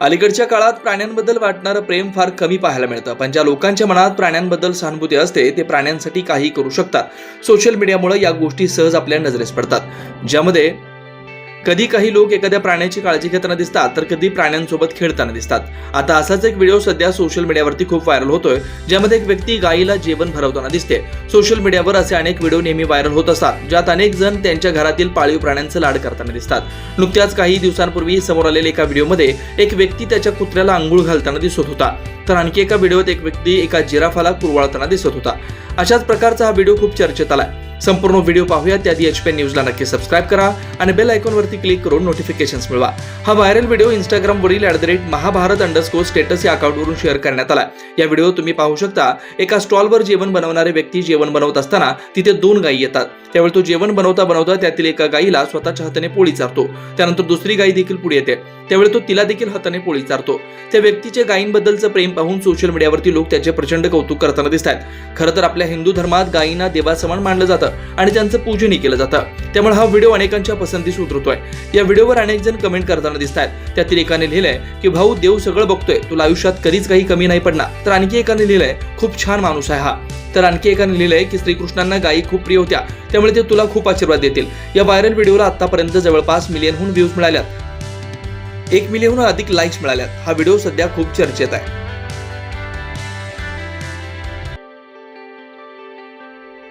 अलीकडच्या काळात प्राण्यांबद्दल वाटणारं प्रेम फार कमी पाहायला मिळतं. पण ज्या लोकांच्या मनात प्राण्यांबद्दल सहानुभूती असते ते प्राण्यांसाठी काही करू शकतात. सोशल मीडियामुळे या गोष्टी सहज आपल्या नजरेस पडतात. ज्यामध्ये कधी काही लोक एखाद्या प्राण्याची काळजी घेताना दिसतात तर कधी प्राण्यांसोबत खेळताना दिसतात. आता असाच एक व्हिडिओ सध्या सोशल मीडियावरती खूप व्हायरल होतोय ज्यामध्ये एक व्यक्ती गायीला जेवण भरवताना दिसते. सोशल मीडियावर असे अनेक व्हिडिओ नेहमी व्हायरल होत असतात ज्यात अनेक जण त्यांच्या घरातील पाळीव प्राण्यांचं लाड करताना दिसतात. नुकत्याच काही दिवसांपूर्वी समोर आलेल्या एका व्हिडिओमध्ये एक व्यक्ती त्याच्या कुत्र्याला आंघोळ घालताना दिसत होता. तर आणखी एका व्हिडिओत एक व्यक्ती एका जिराफाला कुरवाळताना दिसत होता. अशाच प्रकारचा हा व्हिडिओ खूप चर्चेत आलाय. संपूर्ण व्हिडिओ पाहूया त्याआधी एच पी न्यूजला नक्की सबस्क्राईब करा आणि बेल आयकॉनवरती क्लिक करून नोटिफिकेशन्स मिळवा. हा viral video इंस्टाग्रामवरील at the rate Mahabharat underscore status या अकाउंटवरून शेअर करण्यात आला या व्हिडिओ तुम्ही पाहू शकता एका स्टॉलवर जेवण बनवणारे व्यक्ती जेवण बनवत असताना तिथे दोन गायी येतात. त्यावेळी तो जेवण बनवता बनवता त्यातील एका गायीला स्वतःच्या हाताने पोळी चारतो. त्यानंतर दुसरी गायी देखील पुढे येते. त्यावेळी तो तिला देखील हाताने पोळी चारतो. त्या व्यक्तीचे गायींबद्दलचं प्रेम पाहून सोशल मीडियावरती लोक त्याचे प्रचंड कौतुक करताना दिसत आहेत खरं तर आपल्या हिंदू धर्मात गायींना देवासमान मानलं जातं आणि त्यांचं पूजनही केलं जातं. त्यामुळे हा व्हिडिओ अनेकांच्या पसंतीस उतरतोय. या व्हिडिओवर अनेक जण कमेंट करताना दिसत आहेत त्यातील एकाने लिहिलंय की भाऊ देव सगळं बघतोय. तुला आयुष्यात कधीच काही कमी नाही पडणार. तर आणखी एकाने लिहिलंय खूप छान माणूस आहे हा. तर आणखी एकाने लिहिलंय की श्रीकृष्णांना गायी खूप प्रिय होत्या. त्यामुळे ते तुला खूप आशीर्वाद देतील. या व्हायरल व्हिडिओला आतापर्यंत जवळपास मिलियनहून व्ह्यूज मिळाल्यात. एक मिलियनहून अधिक लाईक्स मिळाल्यात. हा व्हिडिओ सध्या खूप चर्चेत आहे.